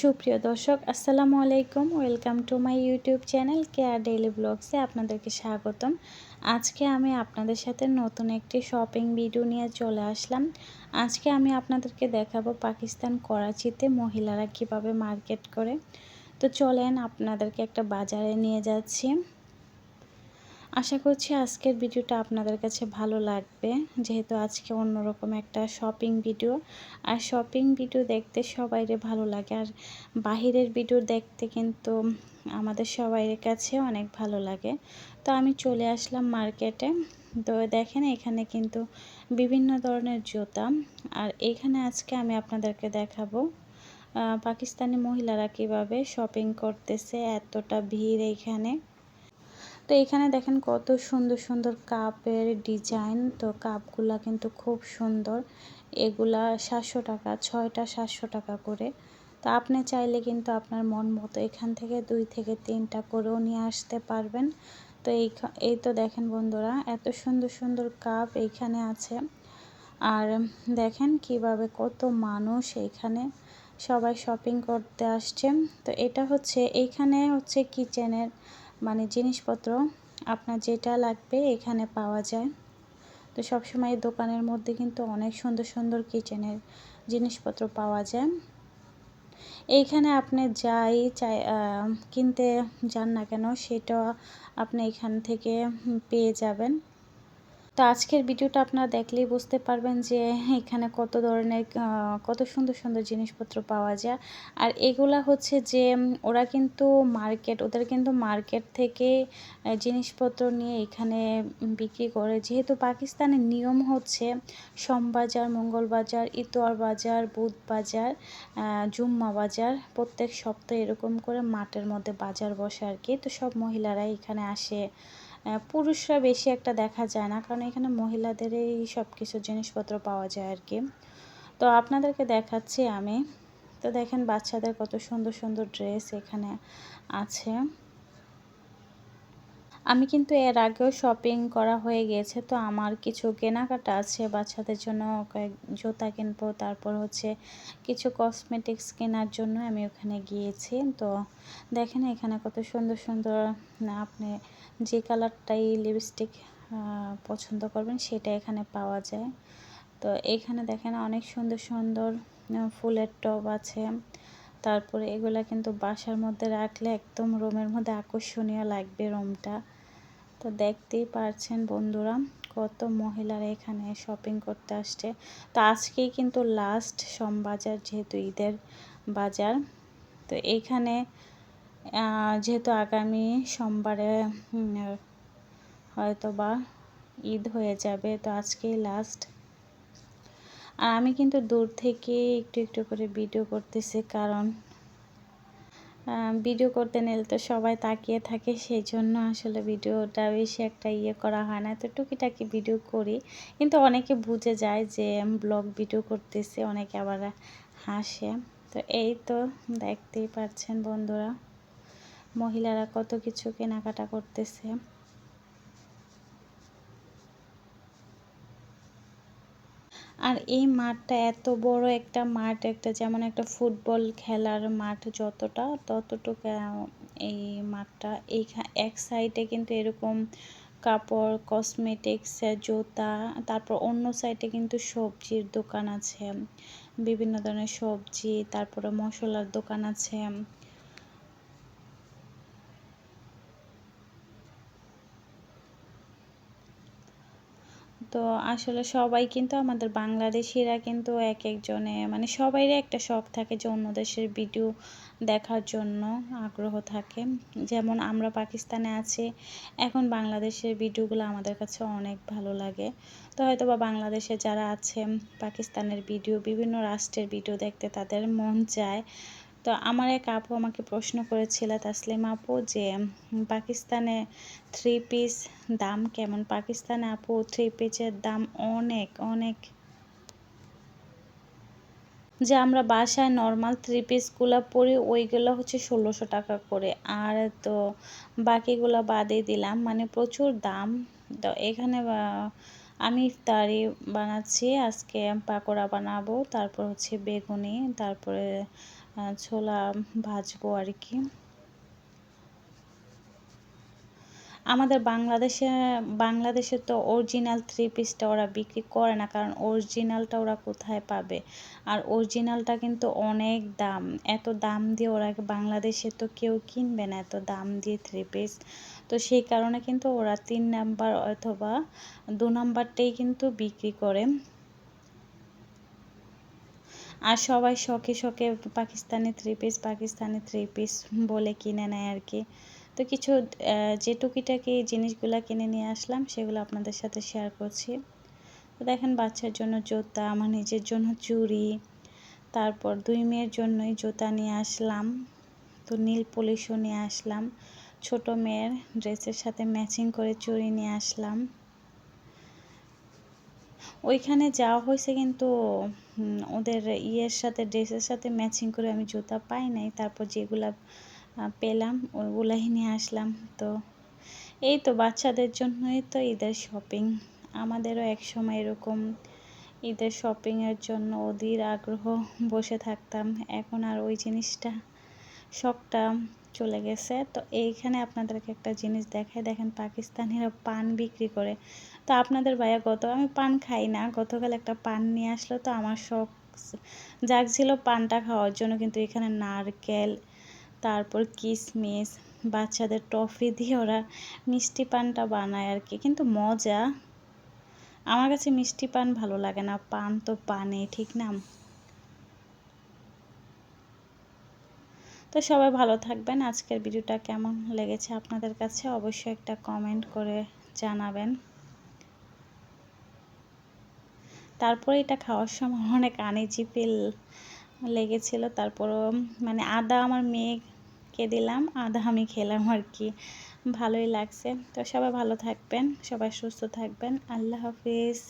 সুপ্রিয় দর্শক, আসসালামু আলাইকুম। Welcome to my YouTube channel care daily ব্লগসে আপনাদেরকে স্বাগতম। আজকে আমি আপনাদের সাথে নতুন একটি শপিং ভিডিও নিয়ে চলে আসলাম। আজকে আমি আপনাদেরকে দেখাবো পাকিস্তান করাচিতে মহিলারা কীভাবে মার্কেট করে। তো চলেন আপনাদেরকে একটা বাজারে নিয়ে যাচ্ছি। আশা করছি আজকের ভিডিওটা আপনাদের কাছে ভালো লাগবে। যেহেতু আজকে অন্যরকম একটা শপিং ভিডিও আর শপিং ভিডিও দেখতে সবাইরে ভালো লাগে। আর বাহিরের ভিডিও দেখতে কিন্তু আমাদের সবাইয়ের কাছে অনেক ভালো লাগে। তো আমি চলে আসলাম মার্কেটে তো দেখেন এখানে কিন্তু বিভিন্ন ধরনের জুতা। আর এখানে আজকে আমি আপনাদেরকে দেখাবো পাকিস্তানি মহিলারা কীভাবে শপিং করতেছে, এতটা ভিড় এইখানে তো এখানে দেখেন কত সুন্দর সুন্দর কাপের ডিজাইন তো কাপগুলা কিন্তু খুব সুন্দর। এগুলা সাতশো টাকা, ছয়টা সাতশো টাকা করে। তো আপনি চাইলে কিন্তু আপনার মন মতো এখান থেকে দুই থেকে তিনটা করেও নিয়ে আসতে পারবেন। তো এই এই তো দেখেন বন্ধুরা, এত সুন্দর সুন্দর কাপ এইখানে আছে। আর দেখেন কীভাবে কত মানুষ এইখানে সবাই শপিং করতে আসছে। তো এটা হচ্ছে এইখানে হচ্ছে কিচেনের মানে জিনিসপত্র আপনার যেটা লাগবে এখানে পাওয়া যায়। তো সবসময় দোকানের মধ্যে কিন্তু অনেক সুন্দর সুন্দর কিচেনের জিনিসপত্র পাওয়া যায়। এইখানে আপনি যাই চাই কিনতে যান না কেন, সেটা আপনি এখান থেকে পেয়ে যাবেন। তো আজকের ভিডিওটা আপনারা দেখলেই বুঝতে পারবেন যে এখানে কত ধরনের কত সুন্দর সুন্দর জিনিসপত্র পাওয়া যায়। আর এগুলা হচ্ছে যে ওরা কিন্তু মার্কেট, ওদের কিন্তু মার্কেট থেকে জিনিসপত্র নিয়ে এখানে বিক্রি করে। যেহেতু পাকিস্তানের নিয়ম হচ্ছে সোমবাজার, মঙ্গলবাজার, ইতোয়ার বাজার বুধ বাজার জুম্মা বাজার, প্রত্যেক সপ্তাহে এরকম করে মাঠের মধ্যে বাজার বসে আর কি। তো সব মহিলারা এখানে আসে। পুরুষরা বেশি একটা দেখা যায় না, কারণ এখানে মহিলাদেরই সব কিছু জিনিসপত্র পাওয়া যায় আর কি। তো আপনাদেরকে দেখাচ্ছি আমি। তো দেখেন বাচ্চাদের কত সুন্দর সুন্দর ড্রেস এখানে আছে। আমি কিন্তু এর আগেও শপিং করা হয়ে গেছে, তো আমার কিছু কেনাকাটা আছে বাচ্চাদের জন্য, কয়েক জুতা কিনবো, তারপর হচ্ছে কিছু কসমেটিক্স কেনার জন্য আমি ওখানে গিয়েছি। তো দেখেন এখানে কত সুন্দর সুন্দর আপনি যে কালারটাই লিপস্টিক পছন্দ করবেন সেটা এখানে পাওয়া যায়। তো এখানে দেখেন অনেক সুন্দর সুন্দর ফুলের টব আছে। তারপরে এগুলা কিন্তু বাসার মধ্যে রাখলে একদম রুমের মধ্যে আকর্ষণীয় লাগবে রুমটা। তো দেখতেই পারছেন বন্ধুরা, কত মহিলারা এখানে শপিং করতে আসছে। তো আজকেই কিন্তু লাস্ট সোমবাজার, যেহেতু ঈদের বাজার। তো এইখানে যেহেতু আগামী সোমবারে হয়তো বা ঈদ হয়ে যাবে, তো আজকেই লাস্ট আর আমি কিন্তু দূর থেকে একটু একটু করে ভিডিও করতেছি, কারণ ভিডিও করতে নিলে তো সবাই তাকিয়ে থাকে সেই জন্য আসলে ভিডিওটা বেশি একটা ইয়ে করা হয় না। তো টুকিটাকি ভিডিও করি, কিন্তু অনেকে বুঝে যায় যে ব্লগ ভিডিও করতেছে, অনেকে আবার হাসে। তো এই তো দেখতেই পাচ্ছেন বন্ধুরা। মহিলারা কত কিছু কেনাকাটা করতেছে। আর এই মাঠটা এত বড় একটা মাঠ, একটা যেমন একটা ফুটবল খেলার মাঠ যতটা, ততটুকু এই মাঠটা। এই এক সাইডে কিন্তু এরকম কাপড় কসমেটিক্স জুতা, তারপর অন্য সাইডে কিন্তু সবজির দোকান আছে। বিভিন্ন ধরনের সবজি, তারপরে মশলার দোকান আছে। তো আসলে সবাই কিন্তু আমাদের বাংলাদেশিরা কিন্তু এক একজনে মানে সবাইরই একটা শখ থাকে যে অন্য দেশের ভিডিও দেখার জন্য আগ্রহ থাকে। যেমন আমরা পাকিস্তানে আছি, এখন বাংলাদেশের ভিডিওগুলো আমাদের কাছে অনেক ভালো লাগে। তো হয়তো বা বাংলাদেশে যারা আছে পাকিস্তানের ভিডিও বিভিন্ন রাষ্ট্রের ভিডিও দেখতে তাদের মন চায়। তো আমার এক আপু আমাকে প্রশ্ন করেছিল তাসলিম আপু যে পাকিস্তানে থ্রি পিস দাম কেমন? পাকিস্তানে আপু থ্রি পিসের দাম অনেক অনেক। যে আমরা বাসায় নর্মাল থ্রি পিসগুলো পরি, ওইগুলো হচ্ছে ষোলোশো টাকা করে। আর তো বাকিগুলো বাদে দিলাম মানে প্রচুর দাম। তো এখানে আমি ইফতারি বানাচ্ছি, আজকে পাকোড়া বানাবো, তারপর হচ্ছে বেগুনি, তারপরে ছোলা ভাজবো আর কি। আমাদের বাংলাদেশে বাংলাদেশে তো অরিজিনাল থ্রি পিসটা ওরা বিক্রি করে না, কারণ অরিজিনালটা ওরা কোথায় পাবে? আর অরিজিনালটা কিন্তু অনেক দাম। এত দাম দিয়ে ওরা বাংলাদেশে তো কেউ কিনবে না এত দাম দিয়ে থ্রি পিস তো সেই কারণে কিন্তু ওরা তিন নাম্বার অথবা দু নাম্বারটাই কিন্তু বিক্রি করে। আর সবাই শখে শখে Pakistani three piece Pakistani three piece বলে কিনে নেয় আর কি। তো কিছু যে টুকিটাকি জিনিসগুলো কিনে নিয়ে আসলাম, সেগুলো আপনাদের সাথে শেয়ার করছি। তো দেখেন বাচ্চার জন্য জুতা, আমার নিজের জন্য চুড়ি, তারপর দুই মেয়ের জন্যই জুতা নিয়ে আসলাম। তো নীল পলিশও নিয়ে আসলাম। ছোট মেয়ের ড্রেসের সাথে ম্যাচিং করে চুড়ি নিয়ে আসলাম। ওইখানে যাওয়া হয়েছে কিন্তু ওদের ইয়ের সাথে, ড্রেসের সাথে ম্যাচিং করে আমি জুতা পাই নাই। তারপর যেগুলা পেলাম, ওগুলাই নিয়ে আসলাম। তো এই তো বাচ্চাদের জন্যই তো ঈদের শপিং আমাদেরও এক সময় এরকম ঈদের শপিংয়ের জন্য অধীর আগ্রহ বসে থাকতাম। এখন আর ওই জিনিসটা, শখটা চলে গেছে। তো এইখানে আপনাদেরকে একটা জিনিস দেখায় দেখেন পাকিস্তানিরা পান বিক্রি করে। তো আপনাদের ভাইয়া গত আমি পান খাই না। গতকাল একটা পান নিয়ে আসলো। তো আমার শখ জাগছিল পানটা খাওয়ার জন্য। কিন্তু এখানে নারকেল, তারপর কিশমিশ বাচ্চাদের টফি দিয়ে ওরা মিষ্টি পানটা বানায় আর কি। কিন্তু মজা। আমার কাছে মিষ্টি পান ভালো লাগে না। পান তো পানে, ঠিক না? তো সবাই ভালো থাকবেন। আজকের ভিডিওটা কেমন লেগেছে আপনাদের কাছে অবশ্যই একটা কমেন্ট করে জানাবেন। তারপরে এটা খাওয়ার সময় অনেক আনিজি ফিল লেগেছিল। তারপরও মানে আদা আমার মেয়েকে দিলাম, আদা আমি খেলাম আর কি ভালোই লাগছে। তো সবাই ভালো থাকবেন, সবাই সুস্থ থাকবেন। আল্লাহ হাফিজ।